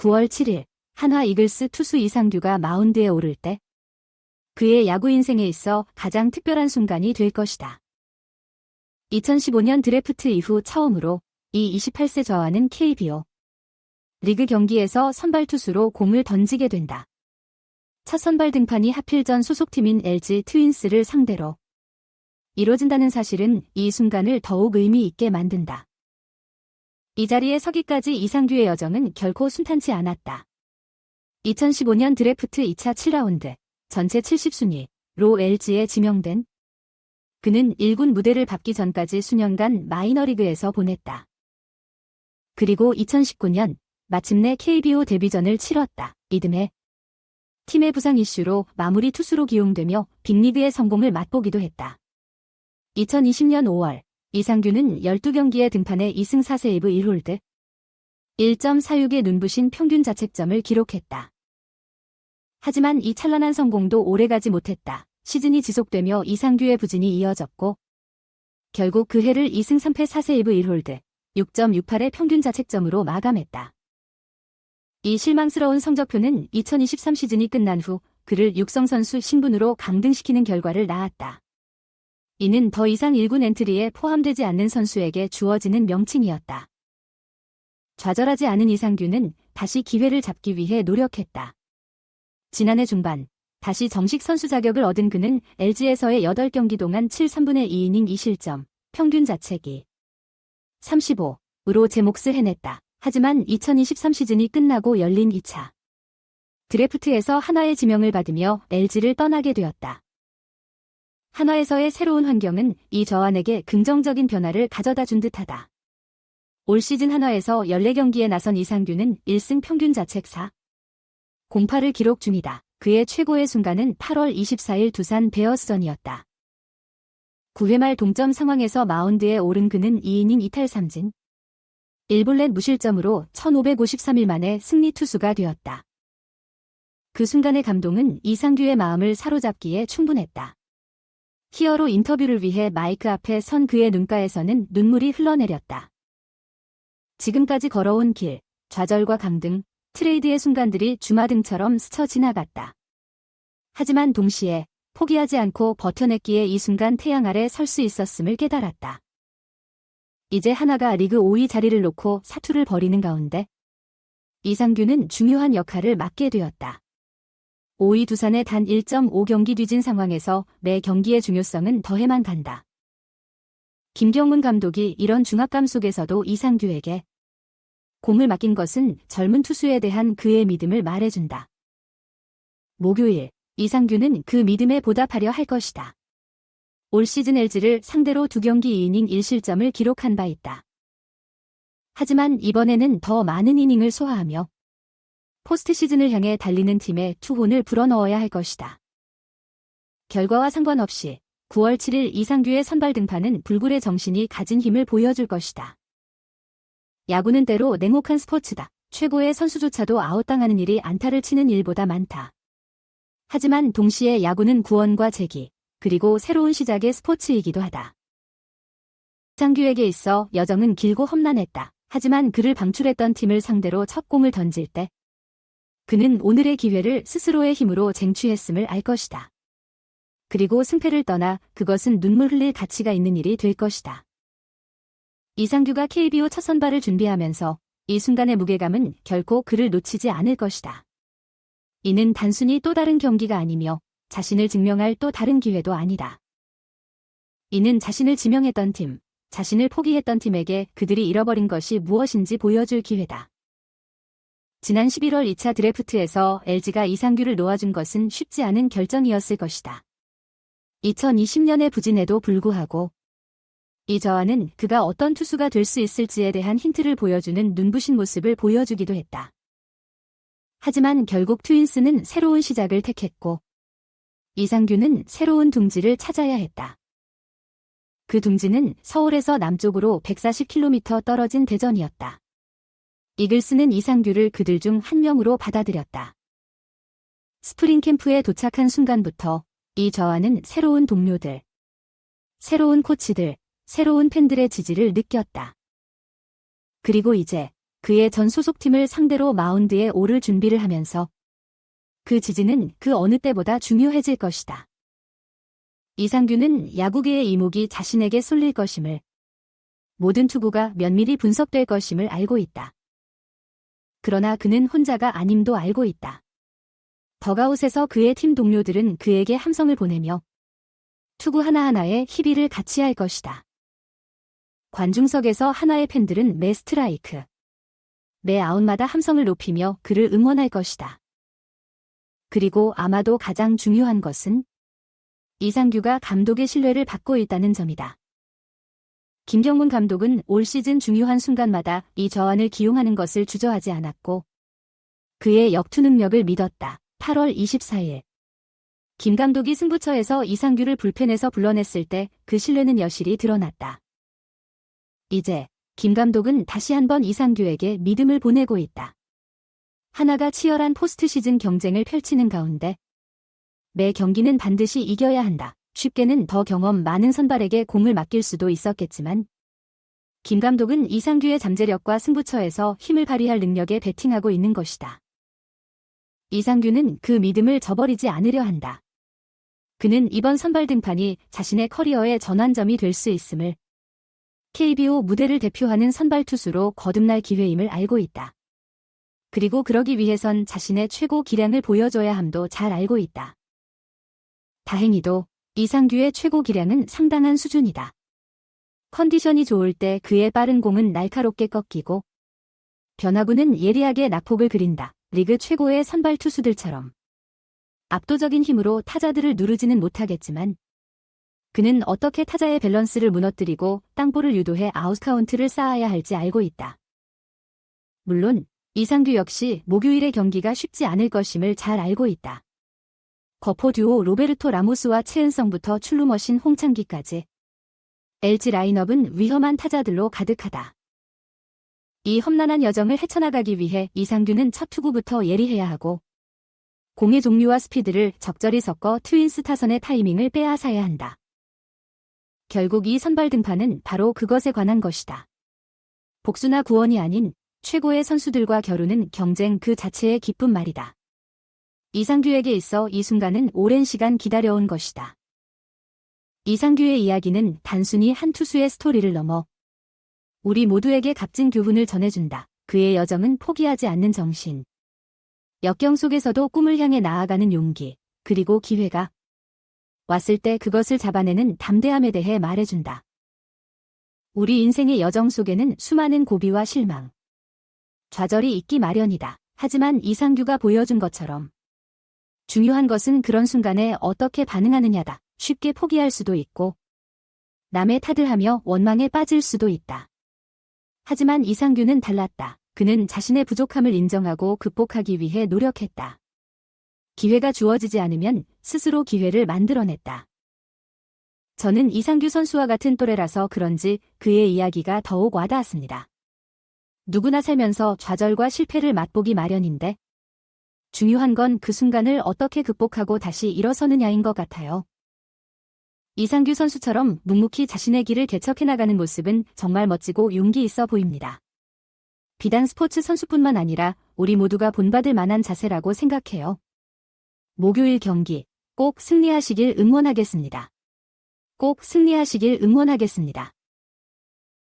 9월 7일 한화 이글스 투수 이상규가 마운드에 오를 때 그의 야구 인생에 있어 가장 특별한 순간이 될 것이다. 2015년 드래프트 이후 처음으로 이 28세 저하는 KBO 리그 경기에서 선발 투수로 공을 던지게 된다. 첫 선발 등판이 하필 전 소속팀인 LG 트윈스를 상대로 이뤄진다는 사실은 이 순간을 더욱 의미 있게 만든다. 이 자리에 서기까지 이상규의 여정은 결코 순탄치 않았다. 2015년 드래프트 2차 7라운드 전체 70순위 로 LG에 지명된 그는 1군 무대를 밟기 전까지 수년간 마이너리그에서 보냈다. 그리고 2019년 마침내 KBO 데뷔전을 치렀다. 이듬해 팀의 부상 이슈로 마무리 투수로 기용되며 빅리그의 성공을 맛보기도 했다. 2020년 5월 이상규는 12경기에 등판해 2승 4세이브 1홀드 1.46의 눈부신 평균 자책점을 기록했다. 하지만 이 찬란한 성공도 오래가지 못했다. 시즌이 지속되며 이상규의 부진이 이어졌고 결국 그 해를 2승 3패 4세이브 1홀드 6.68의 평균 자책점으로 마감했다. 이 실망스러운 성적표는 2023 시즌이 끝난 후 그를 육성 선수 신분으로 강등시키는 결과를 낳았다. 이는 더 이상 1군 엔트리에 포함되지 않는 선수에게 주어지는 명칭이었다. 좌절하지 않은 이상규는 다시 기회를 잡기 위해 노력했다. 지난해 중반 다시 정식 선수 자격을 얻은 그는 LG에서의 8경기 동안 7 3분의 2이닝 2실점, 평균 자책이 35으로 제 몫을 해냈다. 하지만 2023 시즌이 끝나고 열린 2차 드래프트에서 한화의 지명을 받으며 LG를 떠나게 되었다. 한화에서의 새로운 환경은 이 저환에게 긍정적인 변화를 가져다 준 듯하다. 올 시즌 한화에서 14경기에 나선 이상규는 1승 평균 자책 4. 08을 기록 중이다. 그의 최고의 순간은 8월 24일 두산 베어스전이었다. 9회 말 동점 상황에서 마운드에 오른 그는 2이닝 2탈 3진. 1볼넷 무실점으로 1553일 만에 승리 투수가 되었다. 그 순간의 감동은 이상규의 마음을 사로잡기에 충분했다. 히어로 인터뷰를 위해 마이크 앞에 선 그의 눈가에서는 눈물이 흘러내렸다. 지금까지 걸어온 길, 좌절과 강등, 트레이드의 순간들이 주마등처럼 스쳐 지나갔다. 하지만 동시에 포기하지 않고 버텨냈기에 이 순간 태양 아래 설 수 있었음을 깨달았다. 이제 하나가 리그 5위 자리를 놓고 사투를 벌이는 가운데 이상규는 중요한 역할을 맡게 되었다. 5위 두산의 단 1.5경기 뒤진 상황에서 매 경기의 중요성은 더해만 간다. 김경문 감독이 이런 중압감 속에서도 이상규에게 공을 맡긴 것은 젊은 투수에 대한 그의 믿음을 말해준다. 목요일, 이상규는 그 믿음에 보답하려 할 것이다. 올 시즌 LG를 상대로 두 경기 2이닝 1실점을 기록한 바 있다. 하지만 이번에는 더 많은 이닝을 소화하며 포스트 시즌을 향해 달리는 팀에 투혼을 불어넣어야 할 것이다. 결과와 상관없이 9월 7일 이상규의 선발 등판은 불굴의 정신이 가진 힘을 보여줄 것이다. 야구는 때로 냉혹한 스포츠다. 최고의 선수조차도 아웃당하는 일이 안타를 치는 일보다 많다. 하지만 동시에 야구는 구원과 재기, 그리고 새로운 시작의 스포츠이기도 하다. 장규에게 있어 여정은 길고 험난했다. 하지만 그를 방출했던 팀을 상대로 첫 공을 던질 때 그는 오늘의 기회를 스스로의 힘으로 쟁취했음을 알 것이다. 그리고 승패를 떠나 그것은 눈물 흘릴 가치가 있는 일이 될 것이다. 이상규가 KBO 첫 선발을 준비하면서 이 순간의 무게감은 결코 그를 놓치지 않을 것이다. 이는 단순히 또 다른 경기가 아니며 자신을 증명할 또 다른 기회도 아니다. 이는 자신을 지명했던 팀, 자신을 포기했던 팀에게 그들이 잃어버린 것이 무엇인지 보여줄 기회다. 지난 11월 2차 드래프트에서 LG가 이상규를 놓아준 것은 쉽지 않은 결정이었을 것이다. 2020년의 부진에도 불구하고 이 저하는 그가 어떤 투수가 될 수 있을지에 대한 힌트를 보여주는 눈부신 모습을 보여주기도 했다. 하지만 결국 트윈스는 새로운 시작을 택했고 이상규는 새로운 둥지를 찾아야 했다. 그 둥지는 서울에서 남쪽으로 140km 떨어진 대전이었다. 이글스는 이상규를 그들 중 한 명으로 받아들였다. 스프링 캠프에 도착한 순간부터 이 저하는 새로운 동료들, 새로운 코치들, 새로운 팬들의 지지를 느꼈다. 그리고 이제 그의 전 소속팀을 상대로 마운드에 오를 준비를 하면서 그 지지는 그 어느 때보다 중요해질 것이다. 이상규는 야구계의 이목이 자신에게 쏠릴 것임을 모든 투구가 면밀히 분석될 것임을 알고 있다. 그러나 그는 혼자가 아님도 알고 있다. 더가웃에서 그의 팀 동료들은 그에게 함성을 보내며 투구 하나하나에 희비를 같이 할 것이다. 관중석에서 하나의 팬들은 매 스트라이크, 매 아웃마다 함성을 높이며 그를 응원할 것이다. 그리고 아마도 가장 중요한 것은 이상규가 감독의 신뢰를 받고 있다는 점이다. 김경문 감독은 올 시즌 중요한 순간마다 이 저완을 기용하는 것을 주저하지 않았고 그의 역투 능력을 믿었다. 8월 24일 김 감독이 승부처에서 이상규를 불펜에서 불러냈을 때 그 신뢰는 여실히 드러났다. 이제 김 감독은 다시 한번 이상규에게 믿음을 보내고 있다. 하나가 치열한 포스트 시즌 경쟁을 펼치는 가운데 매 경기는 반드시 이겨야 한다. 쉽게는 더 경험 많은 선발에게 공을 맡길 수도 있었겠지만 김 감독은 이상규의 잠재력과 승부처에서 힘을 발휘할 능력에 베팅하고 있는 것이다. 이상규는 그 믿음을 저버리지 않으려 한다. 그는 이번 선발 등판이 자신의 커리어의 전환점이 될 수 있음을 KBO 무대를 대표하는 선발 투수로 거듭날 기회임을 알고 있다. 그리고 그러기 위해선 자신의 최고 기량을 보여줘야 함도 잘 알고 있다. 다행히도 이상규의 최고 기량은 상당한 수준이다. 컨디션이 좋을 때 그의 빠른 공은 날카롭게 꺾이고 변화구는 예리하게 낙폭을 그린다. 리그 최고의 선발 투수들처럼. 압도적인 힘으로 타자들을 누르지는 못하겠지만 그는 어떻게 타자의 밸런스를 무너뜨리고 땅볼을 유도해 아웃카운트를 쌓아야 할지 알고 있다. 물론 이상규 역시 목요일의 경기가 쉽지 않을 것임을 잘 알고 있다. 거포 듀오 로베르토 라모스와 최은성부터 출루머신 홍창기까지 LG 라인업은 위험한 타자들로 가득하다. 이 험난한 여정을 헤쳐나가기 위해 이상규는 첫 투구부터 예리해야 하고 공의 종류와 스피드를 적절히 섞어 트윈스 타선의 타이밍을 빼앗아야 한다. 결국 이 선발 등판은 바로 그것에 관한 것이다. 복수나 구원이 아닌 최고의 선수들과 겨루는 경쟁 그 자체의 기쁜 말이다. 이상규에게 있어 이 순간은 오랜 시간 기다려온 것이다. 이상규의 이야기는 단순히 한 투수의 스토리를 넘어 우리 모두에게 값진 교훈을 전해준다. 그의 여정은 포기하지 않는 정신. 역경 속에서도 꿈을 향해 나아가는 용기, 그리고 기회가 왔을 때 그것을 잡아내는 담대함에 대해 말해준다. 우리 인생의 여정 속에는 수많은 고비와 실망, 좌절이 있기 마련이다. 하지만 이상규가 보여준 것처럼 중요한 것은 그런 순간에 어떻게 반응하느냐다. 쉽게 포기할 수도 있고 남의 탓을 하며 원망에 빠질 수도 있다. 하지만 이상규는 달랐다. 그는 자신의 부족함을 인정하고 극복하기 위해 노력했다. 기회가 주어지지 않으면 스스로 기회를 만들어냈다. 저는 이상규 선수와 같은 또래라서 그런지 그의 이야기가 더욱 와닿았습니다. 누구나 살면서 좌절과 실패를 맛보기 마련인데 중요한 건 그 순간을 어떻게 극복하고 다시 일어서느냐인 것 같아요. 이상규 선수처럼 묵묵히 자신의 길을 개척해 나가는 모습은 정말 멋지고 용기 있어 보입니다. 비단 스포츠 선수뿐만 아니라 우리 모두가 본받을 만한 자세라고 생각해요. 목요일 경기 꼭 승리하시길 응원하겠습니다. 꼭 승리하시길 응원하겠습니다.